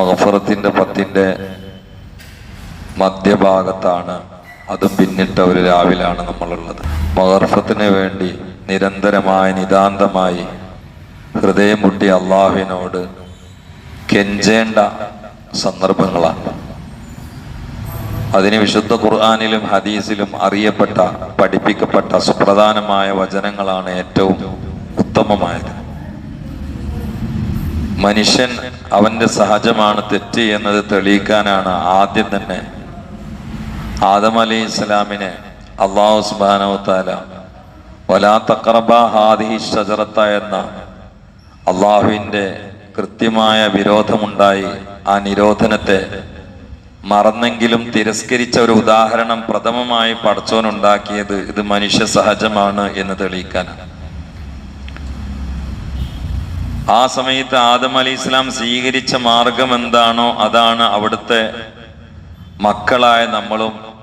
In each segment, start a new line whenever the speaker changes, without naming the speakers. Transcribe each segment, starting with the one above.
മഹഫറത്തിന്റെ പത്തിന്റെ മധ്യഭാഗത്താണ് അതും പിന്നിട്ട ഒരു രാവിലാണ് നമ്മളുള്ളത്. മഹർഫത്തിന് വേണ്ടി നിരന്തരമായി നിതാന്തമായി ഹൃദയം മുട്ടി അള്ളാഹുവിനോട് കെഞ്ചേണ്ട സന്ദർഭങ്ങളാണ്. അതിന് വിശുദ്ധ ഖുർആാനിലും ഹദീസിലും അറിയപ്പെട്ട പഠിപ്പിക്കപ്പെട്ട സുപ്രധാനമായ വചനങ്ങളാണ് ഏറ്റവും ഉത്തമമായത്. മനുഷ്യൻ അവന്റെ സഹജമാണ് തെറ്റ് എന്നത് തെളിയിക്കാനാണ് ആദ്യം തന്നെ. ആദം അലി ഇസ്ലാമിനെ അള്ളാഹു സുബാനവത്താല വലാ തക്രബ ഹാദിഹി ഷജറത്ത എന്ന അള്ളാഹുവിന്റെ കൃത്യമായ വിരോധമുണ്ടായി ആ നിരോധനത്തെ മറന്നെങ്കിലും തിരസ്കരിച്ച ഒരു ഉദാഹരണം പ്രഥമമായി പടച്ചോനുണ്ടാക്കിയത് ഇത് മനുഷ്യ സഹജമാണ് എന്ന് തെളിയിക്കാനാണ്. ആ സമയത്ത് ആദം അലി ഇസ്ലാം സ്വീകരിച്ച മാർഗം എന്താണോ അതാണ് അവിടുത്തെ മക്കളായ നമ്മളും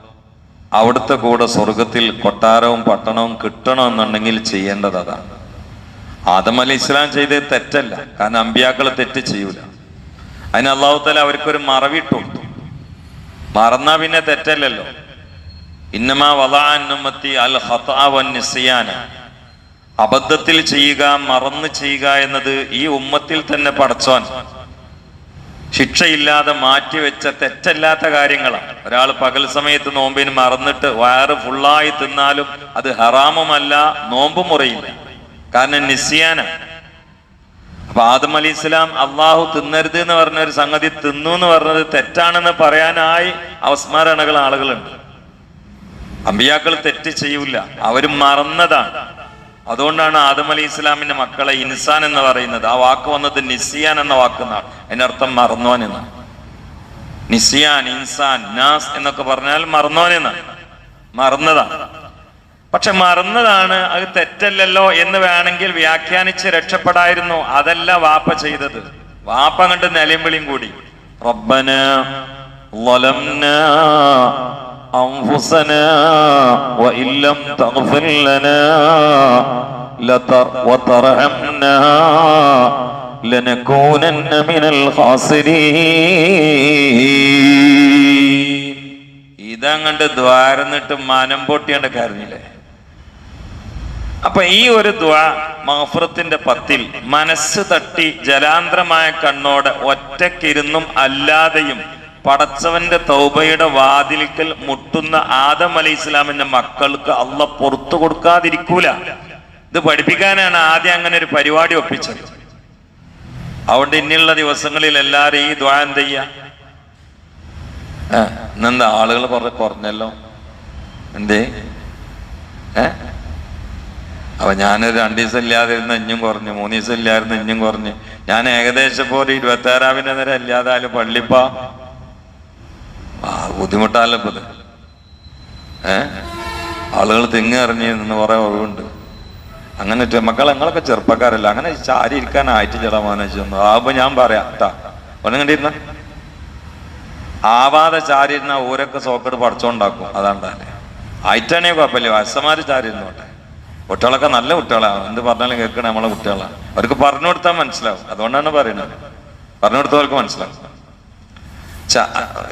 അവിടുത്തെ കൂടെ സ്വർഗത്തിൽ കൊട്ടാരവും പട്ടണവും കിട്ടണമെന്നുണ്ടെങ്കിൽ ചെയ്യേണ്ടത് അതാണ്. ആദം അലി ഇസ്ലാം ചെയ്തത് തെറ്റല്ല. കാരണം അമ്പിയാക്കൾ തെറ്റ് ചെയ്യൂല. അതിന് അള്ളാഹുത്തല തല അവർക്കൊരു മറവിട്ട്. കൊടുത്തു മറന്നാ പിന്നെ തെറ്റല്ലല്ലോ. ഇന്നമാ വലാൻ അൽ ഹത്താവൻ നിസിയാന. അബദ്ധത്തിൽ ചെയ്യുക മറന്ന് ചെയ്യുക എന്നത് ഈ ഉമ്മത്തിൽ തന്നെ പടച്ചോൻ ശിക്ഷയില്ലാതെ മാറ്റിവെച്ച തെറ്റല്ലാത്ത കാര്യങ്ങളാണ്. ഒരാൾ പകൽ സമയത്ത് നോമ്പിന് മറന്നിട്ട് വയറ് ഫുള്ളായി തിന്നാലും അത് ഹറാമുമല്ല നോമ്പ് മുറിയില്ല. കാരണം നിസ്യാന. അപ്പൊ ആദം അലി ഇസ്ലാം അള്ളാഹു തിന്നരുത് എന്ന് പറഞ്ഞ ഒരു സംഗതി തിന്നു എന്ന് പറഞ്ഞത് തെറ്റാണെന്ന് പറയാനായി അവസ്മരണകൾ ആളുകളുണ്ട്. അമ്പിയാക്കൾ തെറ്റ് ചെയ്യൂല അവരും മറന്നതാണ്. അതുകൊണ്ടാണ് ആദം അലി ഇസ്ലാമിന്റെ മക്കളെ ഇൻസാൻ എന്ന് പറയുന്നത്. ആ വാക്ക് വന്നത് നിസിയാൻ എന്ന വാക്കുന്നാണ്. അതിനർത്ഥം മറന്നോൻ എന്ന് നിസിയാൻ ഇൻസാൻ നാസ് എന്നൊക്കെ പറഞ്ഞാൽ മറന്നോൻ എന്ന് മറന്നതാണ്. പക്ഷെ മറന്നതാണ് അത് തെറ്റല്ലല്ലോ എന്ന് വേണമെങ്കിൽ വ്യാഖ്യാനിച്ച് രക്ഷപ്പെടായിരുന്നു. അതല്ല വാപ്പ ചെയ്തത്. വാപ്പ കണ്ട് നിലയും വിളിയും കൂടി. റബ്ബന് أنفسنا وإن لم تغفر لنا لتر وترحمنا لنكونن من الخاسرين ഇതങ്ങണ്ട് ദ്വാരന്നിട്ട് മനം പൊട്ടിയാണ്ട് കരഞ്ഞില്ലേ അപ്പൊ ഈ ഒരു ദ്വാ മഹഫറത്തിന്റെ പത്തിൽ മനസ്സ് തട്ടി ജലാന്തരമായ കണ്ണോടെ ഒറ്റക്കിരുന്നും അല്ലാതെയും പടച്ചവന്റെ തൗബയുടെ വാതിലിക്കൽ മുട്ടുന്ന ആദം അലി ഇസ്ലാമിന്റെ മക്കൾക്ക് അള്ള പുറത്തു കൊടുക്കാതിരിക്കൂല. ഇത് പഠിപ്പിക്കാനാണ് ആദ്യം അങ്ങനെ ഒരു പരിപാടി ഒപ്പിച്ചത്. അതുകൊണ്ട് ഇനിയുള്ള ദിവസങ്ങളിൽ എല്ലാരും ഈ ദ്വാ എന്ത് ഇന്നെന്താ ആളുകൾ കുറെ കുറഞ്ഞല്ലോ? എന്തേ? ഏ? അപ്പൊ ഞാനൊരു രണ്ടു ദിവസം ഇല്ലാതിരുന്ന ഇഞ്ഞും കുറഞ്ഞു മൂന്ന് ദിവസം ഇല്ലായിരുന്നു ഇഞ്ഞും കുറഞ്ഞു. ഞാൻ ഏകദേശം ഇപ്പോൾ ഒരു ഇരുപത്തി ആറാമിന്റെ നേരം ഇല്ലാതായാലും പള്ളിപ്പ ആ ബുദ്ധിമുട്ടാലോ ഇപ്പൊ ഇത് ഏ? ആളുകൾ തിങ്ങി ഇറങ്ങി നിന്ന് കുറെ ഒഴിവുണ്ട്. അങ്ങനെ മക്കളെ ഞങ്ങളൊക്കെ ചെറുപ്പക്കാരല്ല. അങ്ങനെ ചാരി ഇരിക്കാനായിട്ട് ചില മാനസിച്ചു ആവുമ്പോ ഞാൻ പറയാം ട്ടാ. ഒന്നും കണ്ടിരുന്ന? ആവാതെ ചാരിയിരുന്ന സോക്കട് പഠിച്ചോണ്ടാക്കും അതാണ്ടല്ലേ ആയിട്ടാണേ കുഴപ്പമില്ല. വയസ്സന്മാര് ചാരിയിരുന്നോട്ടെ കുട്ടികളൊക്കെ നല്ല കുട്ടികളാണ് എന്ത് പറഞ്ഞാലും കേൾക്കണേ നമ്മളെ കുട്ടികളാണ് അവർക്ക് പറഞ്ഞു കൊടുത്താൽ മനസ്സിലാവും. അതുകൊണ്ടാണ് പറയുന്നത്. പറഞ്ഞു കൊടുത്തവർക്ക് മനസ്സിലാവും.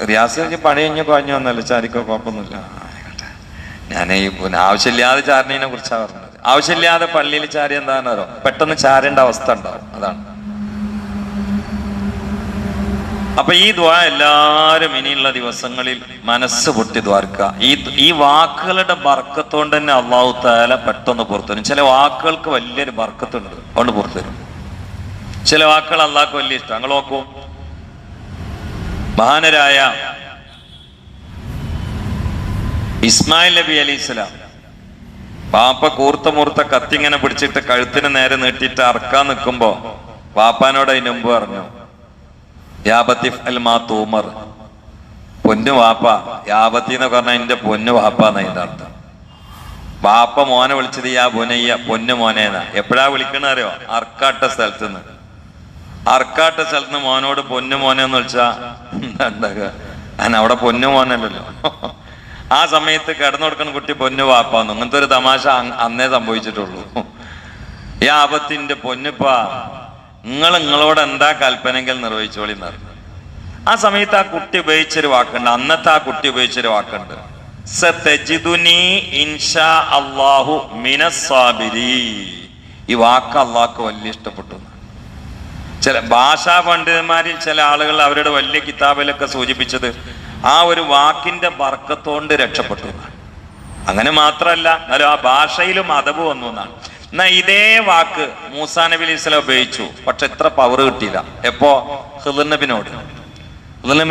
റിയാസ് പണി കഴിഞ്ഞ് കുഴഞ്ഞു വന്നല്ലോ. ചാരിക്കോ കുഴപ്പമൊന്നുമില്ല. ഞാൻ ഈ ആവശ്യമില്ലാതെ ചാരണതിനെ കുറിച്ചാണ് പറഞ്ഞത്. ആവശ്യമില്ലാതെ പള്ളിയിൽ ചാരി എന്താണെന്നോ പെട്ടെന്ന് ചാരേണ്ട അവസ്ഥ ഉണ്ടാവും. അതാണ്. അപ്പൊ ഈ ദ്വാ എല്ലാവരും ഇനിയുള്ള ദിവസങ്ങളിൽ മനസ്സ് പൊട്ടി ദ്വാർക്ക ഈ ഈ വാക്കുകളുടെ ബർക്കത്തോണ്ട് തന്നെ അള്ളാഹു താല പെട്ടെന്ന് പുറത്തു വരും. ചില വാക്കുകൾക്ക് വലിയൊരു ബർക്കത്തുണ്ട്. അതുകൊണ്ട് പുറത്തു വരും. ചില വാക്കുകൾ അള്ളാഹ്ക്ക് വലിയ ഇഷ്ടം. ഞങ്ങൾ നോക്കൂ. മഹാനരായ ഇസ്മായിൽ നബി അലി ഇസ്ലാം പാപ്പ കൂർത്ത മൂർത്ത കത്തിങ്ങനെ പിടിച്ചിട്ട് കഴുത്തിന് നേരെ നീട്ടിയിട്ട് അറക്കാൻ നിൽക്കുമ്പോ വാപ്പാനോട് അതിന് മുമ്പ് പറഞ്ഞു യാബത്തിഫ് അൽ മാ തൂമർ. പൊന്നു വാപ്പ യാബത്തി എന്ന് പറഞ്ഞാൽ എന്റെ പൊന്നു വാപ്പ എന്നതിന്റെ അർത്ഥം. വാപ്പ മോനെ വിളിച്ചത് യാ പൊനയ്യ പൊന്നു മോനേന്നാ. എപ്പോഴാ വിളിക്കണ അറിയോ? അർക്കാട്ട സ്ഥലത്ത് നിന്ന് അർക്കാട്ട സ്ഥലത്ത് നിന്ന് മോനോട് പൊന്നു മോനെ എന്ന് വിളിച്ചാ എന്താ ഞാൻ അവിടെ പൊന്നു മോനല്ലല്ലോ. ആ സമയത്ത് കിടന്നു കൊടുക്കുന്ന കുട്ടി പൊന്നു വാപ്പാന്നു. അങ്ങനത്തെ ഒരു തമാശ അന്നേ സംഭവിച്ചിട്ടുള്ളൂ. ഈ ആപത്തിന്റെ പൊന്നുപ്പ നിങ്ങൾ നിങ്ങളോട് എന്താ കൽപ്പനയെങ്കിൽ നിർവഹിച്ചോളി എന്നറിഞ്ഞു ആ സമയത്ത് ആ കുട്ടി ഉപയോഗിച്ചൊരു വാക്കുണ്ട്. അന്നത്തെ ആ കുട്ടി ഉപയോഗിച്ചൊരു വാക്കുണ്ട്. ഈ വാക്ക് അള്ളാഹ്ക്ക് വലിയ ഇഷ്ടപ്പെട്ടു. ചില ഭാഷാ പണ്ഡിതന്മാരിൽ ചില ആളുകൾ അവരുടെ വലിയ കിതാബിലൊക്കെ സൂചിപ്പിച്ചത് ആ ഒരു വാക്കിന്റെ ബർക്കത്തോണ്ട് രക്ഷപ്പെട്ടു എന്നാണ്. അങ്ങനെ മാത്രമല്ല എന്നാലും ആ ഭാഷയിലും അതവ് വന്നു എന്നാണ്. എന്നാ ഇതേ വാക്ക് മൂസാ നബി അലൈഹി സ്വലാം ഉപയോഗിച്ചു. പക്ഷെ എത്ര പവർ കിട്ടിയില്ല. എപ്പോ? ഹിദർ നബിനോട്.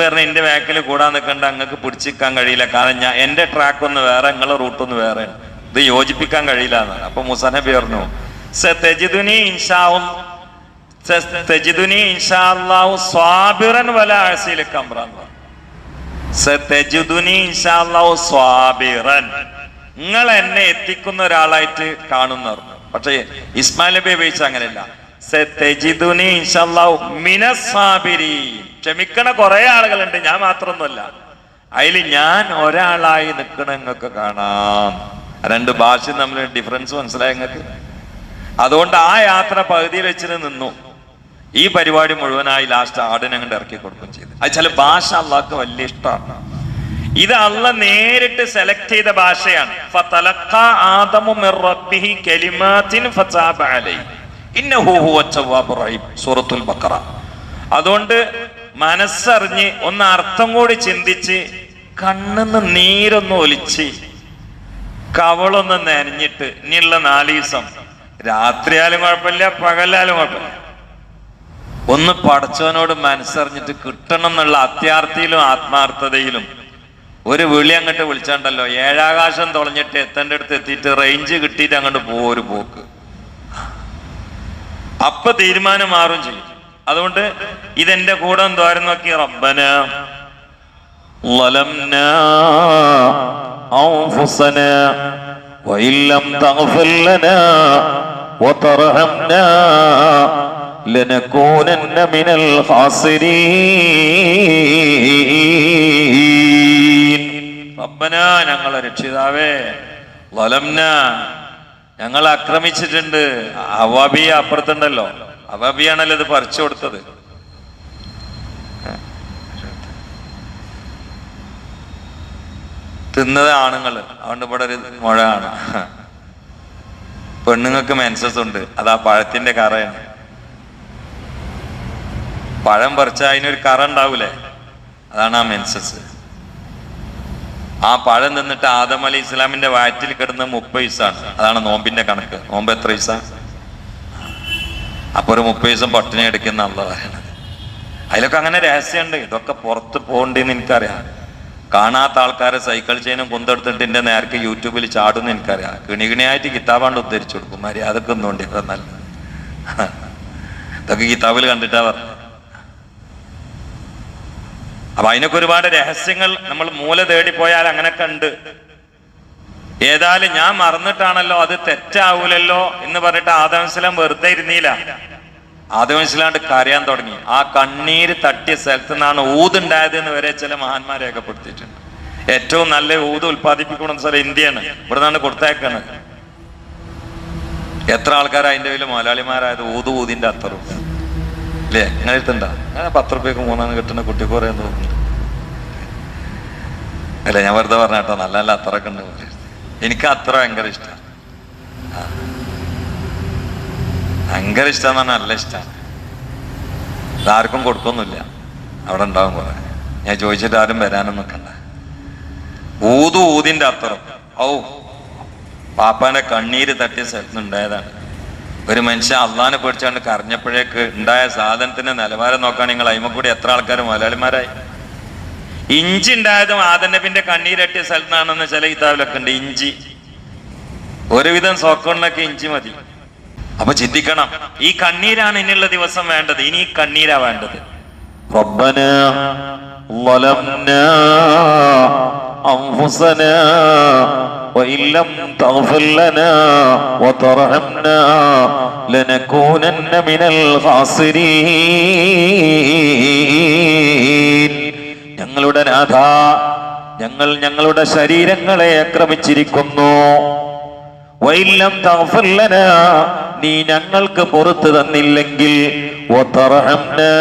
പറഞ്ഞ എന്റെ ബാക്കിൽ കൂടാൻ നിൽക്കണ്ട അങ്ങക്ക് പിടിച്ചിക്കാൻ കഴിയില്ല. കാരണം ഞാൻ എന്റെ ട്രാക്ക് ഒന്ന് വേറെ നിങ്ങളെ റൂട്ട് ഒന്ന് വേറെ ഇത് യോജിപ്പിക്കാൻ കഴിയില്ല എന്നാണ്. അപ്പൊ മൂസാ നബി പറഞ്ഞു "സതജിദുനി ഇൻഷാഉൽ നിങ്ങൾ എന്നെ എത്തിക്കുന്ന ഒരാളായിട്ട് കാണുന്നു പക്ഷേ ഇസ്മായിൽ നബി ഉപയോഗിച്ച അങ്ങനെയല്ല. ക്ഷമിക്കണ കുറെ ആളുകളുണ്ട് ഞാൻ മാത്രമൊന്നുമല്ല. അതിൽ ഞാൻ ഒരാളായി നിൽക്കണ നിങ്ങൾക്ക് കാണാം. രണ്ട് ഭാഷ തമ്മിൽ ഡിഫറൻസ് മനസ്സിലായ നിങ്ങൾക്ക്? അതുകൊണ്ട് ആ യാത്ര പകുതിയിൽ വെച്ചിട്ട് നിന്നു. ഈ പരിപാടി മുഴുവനായി ലാസ്റ്റ് ആടിനെ അങ്ങോട്ട് ഇറക്കി കൊടുക്കും ചെയ്തു. അത് ചില ഭാഷ അള്ളാഹ്ക്ക് വലിയ ഇഷ്ടമാണ് ഇത് അള്ള നേരിട്ട് സെലക്ട് ചെയ്ത ഭാഷയാണ്. സൂറത്തുൽ ബക്കറ അതുകൊണ്ട് മനസ്സറിഞ്ഞ് ഒന്ന് അർത്ഥം കൂടി ചിന്തിച്ച് കണ്ണിന്ന് നീരൊന്ന് ഒലിച്ച് കവളൊന്ന് നനഞ്ഞിട്ട് ഇനിയുള്ള നാല് ദിവസം രാത്രിയാലും കുഴപ്പമില്ല പകലാലും കുഴപ്പമില്ല. ഒന്ന് പടച്ചവനോട് മനസ്സറിഞ്ഞിട്ട് കിട്ടണം എന്നുള്ള അത്യാർത്ഥിയിലും ആത്മാർത്ഥതയിലും ഒരു വിളി അങ്ങോട്ട് വിളിച്ചാണ്ടല്ലോ ഏഴാകാശം തുളഞ്ഞിട്ട് എത്തേണ്ട അടുത്ത് എത്തിയിട്ട് റേഞ്ച് കിട്ടിയിട്ട് അങ്ങോട്ട് പോകും ഒരു പോക്ക് അപ്പൊ തീരുമാനം മാറും ചെയ്യും അതുകൊണ്ട് ഇതെന്റെ കൂടെ എന്തോരം നോക്കി റബ്ബന ظلمنا أنفسنا وإن لم تغفر لنا وترحمنا لنكونن من الخاسرين റബ്ബന ഞങ്ങളെ രക്ഷിതാവേ വലംന ഞങ്ങൾ ആക്രമിച്ചിട്ടുണ്ട് അവാബിയ അപ്പുറത്തുണ്ടല്ലോ അവാബിയാണല്ലോ ഇത് പറിച്ചു കൊടുത്തത് തിന്നത് ആണുങ്ങൾ അതുകൊണ്ട് ഇവിടെ ഒരു മുഴ ആണ് പെണ്ണുങ്ങൾക്ക് മെൻസസ് ഉണ്ട് അത് ആ പഴത്തിന്റെ കറയാണ് പഴം പറിച്ച അതിനൊരു കറ ഉണ്ടാവൂലേ? അതാണ് ആ മെൻസസ്. ആ പഴം തിന്നിട്ട് ആദം അലി ഇസ്ലാമിന്റെ വയറ്റിൽ കിടന്ന് മുപ്പത് വയസ്സാണ്. അതാണ് നോമ്പിന്റെ കണക്ക്. നോമ്പ് എത്ര വയസ്സ? അപ്പൊ ഒരു മുപ്പത് ദിവസം പട്ടിണി എടുക്കുന്ന അള്ള പറയണത് അതിലൊക്കെ അങ്ങനെ രഹസ്യമുണ്ട് ഇതൊക്കെ പുറത്ത് പോകണ്ടെന്ന് എനിക്കറിയാം. കാണാത്ത ആൾക്കാരെ സൈക്കിൾ ചെയിനും കുന്തെടുത്തിട്ട് എന്റെ നേർക്ക് യൂട്യൂബിൽ ചാടുന്ന എനിക്കറിയാം. കിണികിണിയായിട്ട് കിതാബാണ്ട് ഉദ്ധരിച്ചു കൊടുക്കും. മര്യാദയ്ക്ക് ഒന്നുകൊണ്ട് നല്ലത്. ഇതൊക്കെ കിതാബിൽ കണ്ടിട്ടാ പറഞ്ഞത്. അപ്പൊ അതിനൊക്കെ ഒരുപാട് രഹസ്യങ്ങൾ നമ്മൾ മൂല തേടിപ്പോയാൽ അങ്ങനെ കണ്ട് ഏതായാലും ഞാൻ മറന്നിട്ടാണല്ലോ അത് തെറ്റാവൂലല്ലോ എന്ന് പറഞ്ഞിട്ട് ആദമസ്ലാം വെറുതെ ഇരുന്നില്ല ആദമസ്ലാണ്ട് കരയാൻ തുടങ്ങി. ആ കണ്ണീര് തട്ടിയ സ്ഥലത്ത് നിന്നാണ് ഊതുണ്ടായത് എന്ന് വരെ ചില മഹാന്മാർ രേഖപ്പെടുത്തിയിട്ടുണ്ട്. ഏറ്റവും നല്ല ഊത് ഉൽപ്പാദിപ്പിക്കണം സാർ ഇന്ത്യയാണ്. ഇവിടെ നിന്നാണ് കൊടുത്തേക്കാണ് എത്ര ആൾക്കാർ അതിന്റെ പേരിൽ മലയാളിമാരായത് ഊത് ഊതിന്റെ അത്തറും. അല്ലേ? ഞാൻ എഴുത്തണ്ട അങ്ങനെ പത്ത് റുപ്യക്ക് മൂന്നാണ് കിട്ടുന്ന കുട്ടി കുറേ തോന്നുന്നു. അല്ല ഞാൻ വെറുതെ പറഞ്ഞ കേട്ടോ. നല്ല നല്ല അത്രയൊക്കെ ഉണ്ട്. എനിക്ക് അത്ര ഭയങ്കര ഇഷ്ടമാണ് ഭയങ്കര ഇഷ്ടം പറഞ്ഞാൽ നല്ല ഇഷ്ടമാണ് ഇതാർക്കും കൊടുക്കൊന്നുമില്ല. അവിടെ ഉണ്ടാവും കുറെ. ഞാൻ ചോദിച്ചിട്ട് ആരും വരാനും നിൽക്കണ്ട ഊതു ഊതിന്റെ അത്തരം ഔ. പാപ്പാന്റെ കണ്ണീര് തട്ടിയ സ്ഥലത്ത് ഉണ്ടായതാണ്. ഒരു മനുഷ്യൻ അള്ളാനെ പേടിച്ചാണ്ട് കരഞ്ഞപ്പോഴേക്ക് ഉണ്ടായ സാധനത്തിന്റെ നിലവാരം നോക്കാൻ നിങ്ങൾ അയിമക്കൂടി എത്ര ആൾക്കാർ മലയാളിമാരായി ഇഞ്ചി ഉണ്ടായതും ആദനബിന്റെ കണ്ണീരട്ടിയ സ്ഥലത്താണെന്ന് ചില കിതാബിലൊക്കെ ഉണ്ട് ഇഞ്ചി ഒരുവിധം സോക്കണിലൊക്കെ ഇഞ്ചി മതി അപ്പൊ ചിന്തിക്കണം ഈ കണ്ണീരാണ് ഇനിയുള്ള ദിവസം വേണ്ടത് ഇനി ഈ കണ്ണീരാ വേണ്ടത്
ربنا ظلمنا أنفسنا وإن لم تغفر لنا وترحمنا لنكونن من الخاسرين ഞങ്ങളുടെ നാഥ ഞങ്ങൾ ഞങ്ങളുടെ ശരീരങ്ങളെ ആക്രമിച്ചിരിക്കുന്നു വൈലം തഗ്ഫിർ ലനാ, നീ ഞങ്ങൾക്ക് പുറത്തു തന്നില്ലെങ്കിൽ വതർഹംനാ,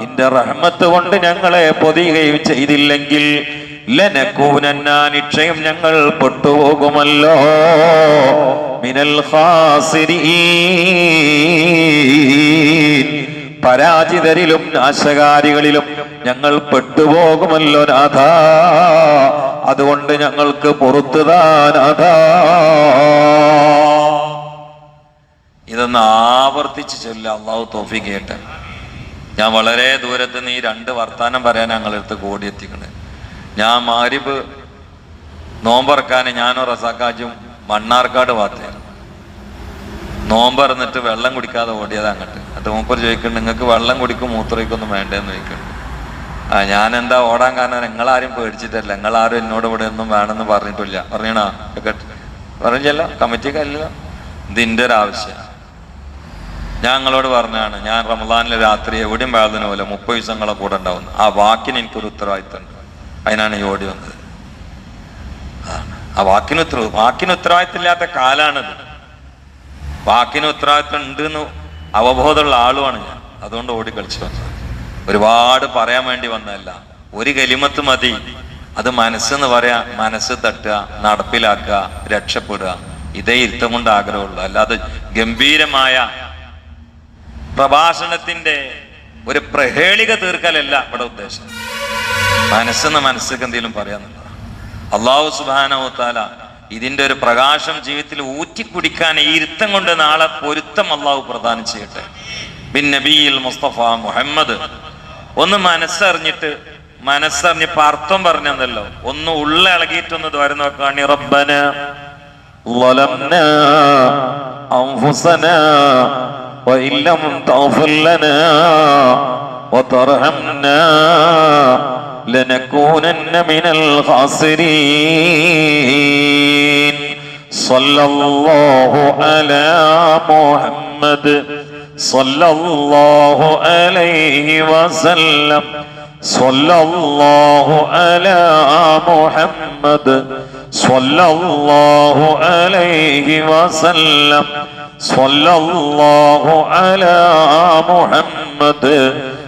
നിന്റെ റഹ്മത്ത് കൊണ്ട് ഞങ്ങളെ പൊതിയുകയും ചെയ്തില്ലെങ്കിൽ ലനക്കൂനന്ന നിശ്ചയം ഞങ്ങൾ പൊട്ടുപോകുമല്ലോ. മിനൽ പരാജിതരിലും നാശകാരികളിലും ഞങ്ങൾ പെട്ടുപോകുമല്ലോ നാഥ. അതുകൊണ്ട് ഞങ്ങൾക്ക് പുറത്തുതാനാഥ
ഇതൊന്ന് ആവർത്തിച്ച് ചൊല്ല അള്ളാഹു തോഫി കേട്ട്. ഞാൻ വളരെ ദൂരത്ത് നിന്ന് ഈ രണ്ട് വർത്താനം പറയാൻ ഞങ്ങളെടുത്ത് കൂടിയെത്തിക്കണേ. ഞാൻ മാരിബ് നോമ്പറക്കാൻ ഞാനോ റസാക്കാജും മണ്ണാർക്കാട് ഭാഗത്തായിരുന്നു നോമ്പറന്നിട്ട് വെള്ളം കുടിക്കാതെ ഓടിയത് അങ്ങോട്ട്. അത് മൂപ്പർ ചോദിക്കുന്നുണ്ട് നിങ്ങൾക്ക് വെള്ളം കുടിക്കും മൂത്രയ്ക്കൊന്നും വേണ്ടേന്ന് ചോദിക്കുന്നുണ്ട്. ആ ഞാൻ എന്താ ഓടാൻ കാരണം? നിങ്ങളാരും പേടിച്ചിട്ടല്ല. നിങ്ങളാരും എന്നോട് ഇവിടെ ഒന്നും വേണമെന്ന് പറഞ്ഞിട്ടില്ല. പറഞ്ഞാ പറഞ്ഞില്ല കമ്മിറ്റിക്കല്ല ഇതിന്റെ ഒരു ഞാൻ നിങ്ങളോട് പറഞ്ഞാണ് ഞാൻ റമദാനിലെ രാത്രി എവിടെയും വേദന പോലെ മുപ്പത് ദിവസങ്ങളെ കൂടെ ഉണ്ടാവുന്നു. ആ വാക്കിന് എനിക്കൊരു ഉത്തരവാദിത്തമുണ്ട് അതിനാണ് ഈ ഓടി വന്നത്. ആ, വാക്കിന് ഉത്തരവ് വാക്കിന് ഉത്തരവാദിത്തമില്ലാത്ത കാലാണിത്. വാക്കിന് ഉത്തരവാദിത്തം ഉണ്ട് എന്ന് അവബോധമുള്ള ആളുമാണ് ഞാൻ. അതുകൊണ്ട് ഓടി കളിച്ചു വന്നത്. ഒരുപാട് പറയാൻ വേണ്ടി വന്നതല്ല. ഒരു കലിമത്ത് മതി. അത് മനസ്സെന്ന് പറയാ മനസ്സ് തട്ടുക നടപ്പിലാക്കുക രക്ഷപ്പെടുക. ഇതേ ഇരുത്തം കൊണ്ട് ആഗ്രഹമുള്ളൂ. അല്ലാതെ ഗംഭീരമായ പ്രഭാഷണത്തിന്റെ ഒരു പ്രഹേളിക തീർക്കലല്ല ഇവിടെ ഉദ്ദേശം. മനസ്സെന്ന് മനസ്സിലേക്ക് എന്തെങ്കിലും പറയാന്നുള്ളതാണ് അള്ളാഹു സുബാനവത്താല ഇതിന്റെ ഒരു പ്രകാശം ജീവിതത്തിൽ ഊറ്റിക്കുടിക്കാൻ ഈ ഇരുത്തം കൊണ്ട് നാളെ പൊരുത്തം അള്ളാഹു പ്രദാനം ചെയ്യട്ടെ ബിൻ നബിയിൽ മുസ്തഫ മുഹമ്മദ് ഒന്ന് മനസ്സറിഞ്ഞിട്ട് മനസ്സറിഞ്ഞിപ്പോ അർത്ഥം പറഞ്ഞല്ലോ ഒന്ന് ഉള്ള ഇളകിയിട്ടൊന്ന് ദ്വാരം നോക്കാണി റബ്ബന
ظلمنا أنفسنا وإن لم تغفر لنا وترحمنا لنكونن من الخاسرين صلى الله على محمد صلى الله عليه وسلم صلى الله على محمد صلى الله عليه وسلم صلى الله على محمد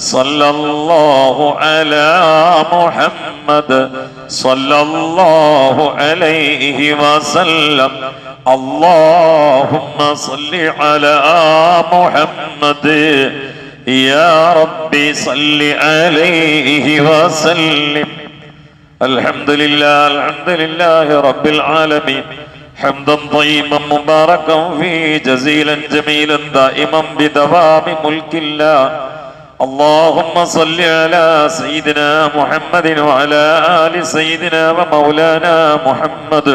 صلى الله على محمد صلى الله عليه وسلم. اللهم صل على محمد. يا ربي صل عليه وسلم. الحمد لله الحمد لله رب العالمين. حمدا طيبا مباركا فيه جزيلا جميلا دائما بدوام ملك الله. اللهم صل على سيدنا محمد وعلى آل سيدنا ومولانا محمد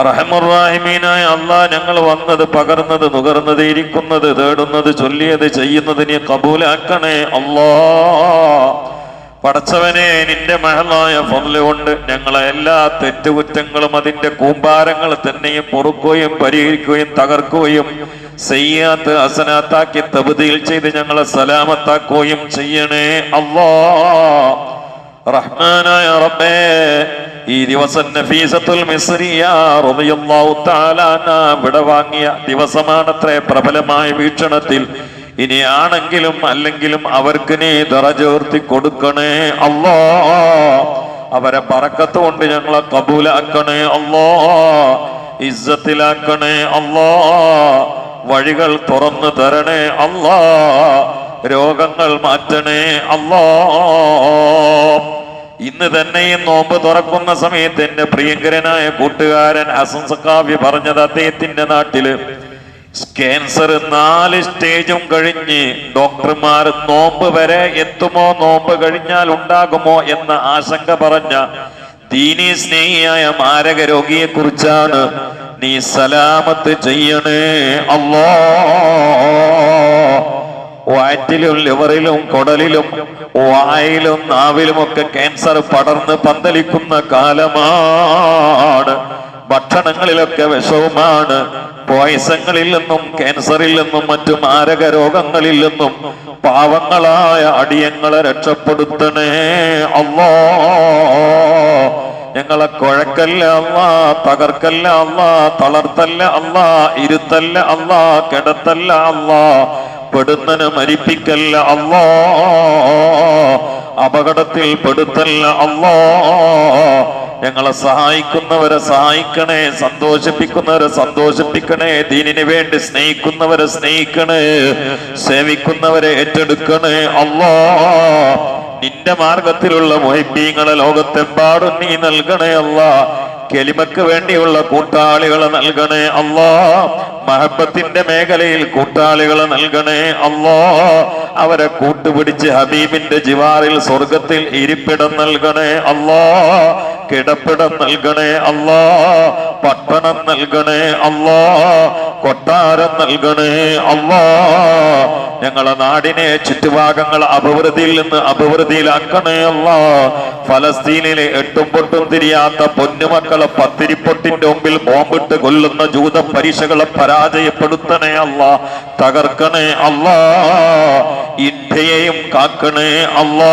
അറഹമുറാഹിമീനായ അള്ളാ ഞങ്ങൾ വന്നത് പകർന്നത് നുകർന്നത് ഇരിക്കുന്നത് തേടുന്നത് ചൊല്ലിയത് ചെയ്യുന്നത് നീ കബൂലാക്കണേ അല്ലാ പടച്ചവനെ നിന്റെ മഹളായ കൊണ്ട് ഞങ്ങളെ എല്ലാ തെറ്റുകുറ്റങ്ങളും അതിന്റെ കൂമ്പാരങ്ങൾ തന്നെയും പൊറുക്കുകയും പരിഹരിക്കുകയും തകർക്കുകയും ചെയ്യാത്ത അസനാത്താക്കി തബുദിയിൽ ചെയ്ത് ഞങ്ങളെ സലാമത്താക്കുകയും ചെയ്യണേ. അള്ളാ റഹ്മാനായ റബ്ബേ ഈ ദിവസം നഫീസത്തുൽ മിസ്രിയ റളിയല്ലാഹു തആല അൻഹ വിട വാങ്ങിയ ദിവസമാണത്രേ പ്രബലമായ വീക്ഷണത്തിൽ. ഇനി ആണെങ്കിലും അല്ലെങ്കിലും അവർക്ക് നീ ദറചേർത്തി കൊടുക്കണേ. അല്ലാ അവരെ പറക്കത്ത് കൊണ്ട് ഞങ്ങളെ കബൂലാക്കണേ. അല്ലാ ഇസ്സത്തിലാക്കണേ. അല്ലാ വഴികൾ തുറന്നു തരണേ അല്ലാ. രോഗങ്ങൾ മാറ്റണേ അല്ലാ. ഇന്ന് തന്നെ ഈ നോമ്പ് തുറക്കുന്ന സമയത്ത് എന്റെ പ്രിയങ്കരനായ കൂട്ടുകാരൻ അസംസക്കാവ്യ സക്കാവി പറഞ്ഞത് അദ്ദേഹത്തിന്റെ നാട്ടിൽ ക്യാൻസർ നാല് സ്റ്റേജും കഴിഞ്ഞ് ഡോക്ടർമാർ നോമ്പ് വരെ എത്തുമോ? നോമ്പ് കഴിഞ്ഞാൽ ഉണ്ടാകുമോ? എന്ന ആശങ്ക പറഞ്ഞ ദീനി സ്നേഹിയായ മാരക രോഗിയെ കുറിച്ചാണ് നീ സലാമത്ത് ചെയ്യണേ അല്ലോ. വാറ്റിലും ലിവറിലും കൊടലിലും വായിലും നാവിലും ഒക്കെ ക്യാൻസർ പടർന്ന് പന്തലിക്കുന്ന കാലമാണ്. ഭക്ഷണങ്ങളിലൊക്കെ വിഷവുമാണ്. പോയസങ്ങളിൽ നിന്നും ക്യാൻസറിൽ നിന്നും മറ്റു മാരക രോഗങ്ങളിൽ നിന്നും പാവങ്ങളായ അടിയങ്ങളെ രക്ഷപ്പെടുത്തണേ അല്ലോ. ഞങ്ങളെ കുഴക്കല്ല അല്ല തകർക്കല്ല അല്ല തളർത്തല്ല അല്ല ഇരുത്തല്ല അല്ല കിടത്തല്ല അല്ല പെടുന്നന് മരിപ്പിക്കല്ല അല്ലോ അപകടത്തിൽ പെടുത്തല്ല അല്ലോ. ഞങ്ങളെ സഹായിക്കുന്നവരെ സഹായിക്കണേ സന്തോഷിപ്പിക്കുന്നവരെ സന്തോഷിപ്പിക്കണേ ദീനിനു വേണ്ടി സ്നേഹിക്കുന്നവരെ സ്നേഹിക്കണേ സേവിക്കുന്നവരെ ഏറ്റെടുക്കണേ അല്ലോ. നിന്റെ മാർഗത്തിലുള്ള മൊഹിബീങ്ങളെ ലോകത്തെമ്പാടും നീ നൽകണേ അല്ല. കെലിമക്ക് വേണ്ടിയുള്ള കൂട്ടാളികളെ നൽകണേ അല്ലാ. മഹബത്തിന്റെ മേഖലയിൽ കൂട്ടാളികളെ നൽകണേ അല്ലാ. അവരെ കൂട്ടുപിടിച്ച് ഹബീബിന്റെ ജിവാറിൽ സ്വർഗത്തിൽ ഇരിപ്പിടം നൽകണേ അല്ലാ. കിടപ്പിടം നൽകണേ അല്ലാ പട്ടണം നൽകണേ അല്ലാ കൊട്ടാരം നൽകണേ അല്ലാ. ഞങ്ങളെ നാടിനെ ചുറ്റുഭാഗങ്ങൾ അഭിവൃദ്ധിയിൽ നിന്ന് അഭിവൃദ്ധിയിലാക്കണേ അല്ല. ഫലസ്തീനിലെ എട്ടും പൊട്ടും തിരിയാത്ത പൊന്നുമക്കളെ പത്തിരിപ്പൊട്ടിന്റെ മുമ്പിൽ ബോംബിട്ട് കൊല്ലുന്ന ജൂത പരീക്ഷകളെ പരാജയപ്പെടുത്തണേ അല്ല തകർക്കണേ അല്ല. ഇന്ത്യയെയും കാക്കണേ അല്ലാ.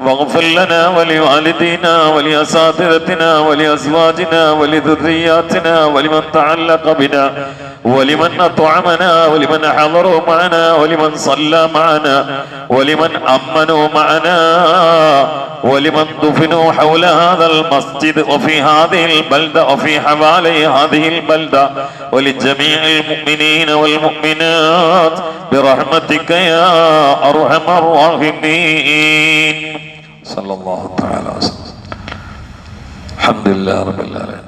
واغفر لنا ولوالدينا ولأساتذتنا ولأزواجنا ولذرياتنا ولمن تعلق بنا ولمن أطعمنا ولمن حضروا معنا ولمن صلى معنا ولمن أمنوا معنا ولمن دفنوا حول هذا المسجد وفي هذه البلدة وفي حوالي هذه البلدة ولجميع المؤمنين والمؤمنات برحمتك يا أرحم الراحمين. صلى الله تعالى وسلم. الحمد لله رب العالمين.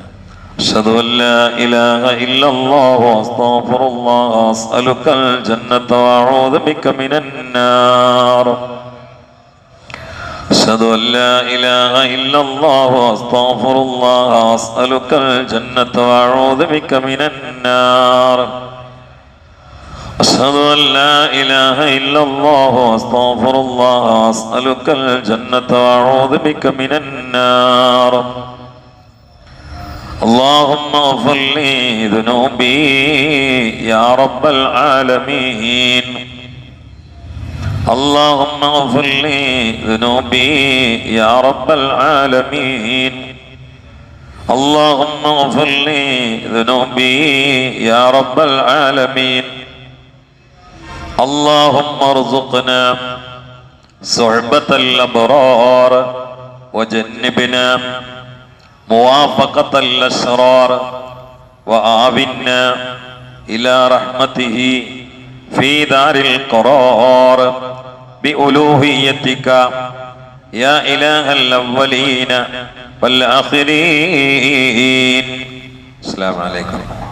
أشهد أن لا إله إلا الله وأستغفر الله وأسألك الجنة وأعوذ بك من النار. أشهد أن لا إله إلا الله وأستغفر الله وأسألك الجنة وأعوذ بك من النار. أشهد أن لا إله إلا الله وأستغفر الله وأسألك الجنة وأعوذ بك من النار. اللهم اغفر لي ذنوبي يا رب العالمين. اللهم اغفر لي ذنوبي يا رب العالمين. اللهم اغفر لي ذنوبي يا رب العالمين. اللهم ارزقنا صحبة الأبرار وجنبنا موافقة الأشرار وآبنا إلى رحمته في دار القرار بألوهيتك. يا إله الأولين والآخرين. السلام عليكم.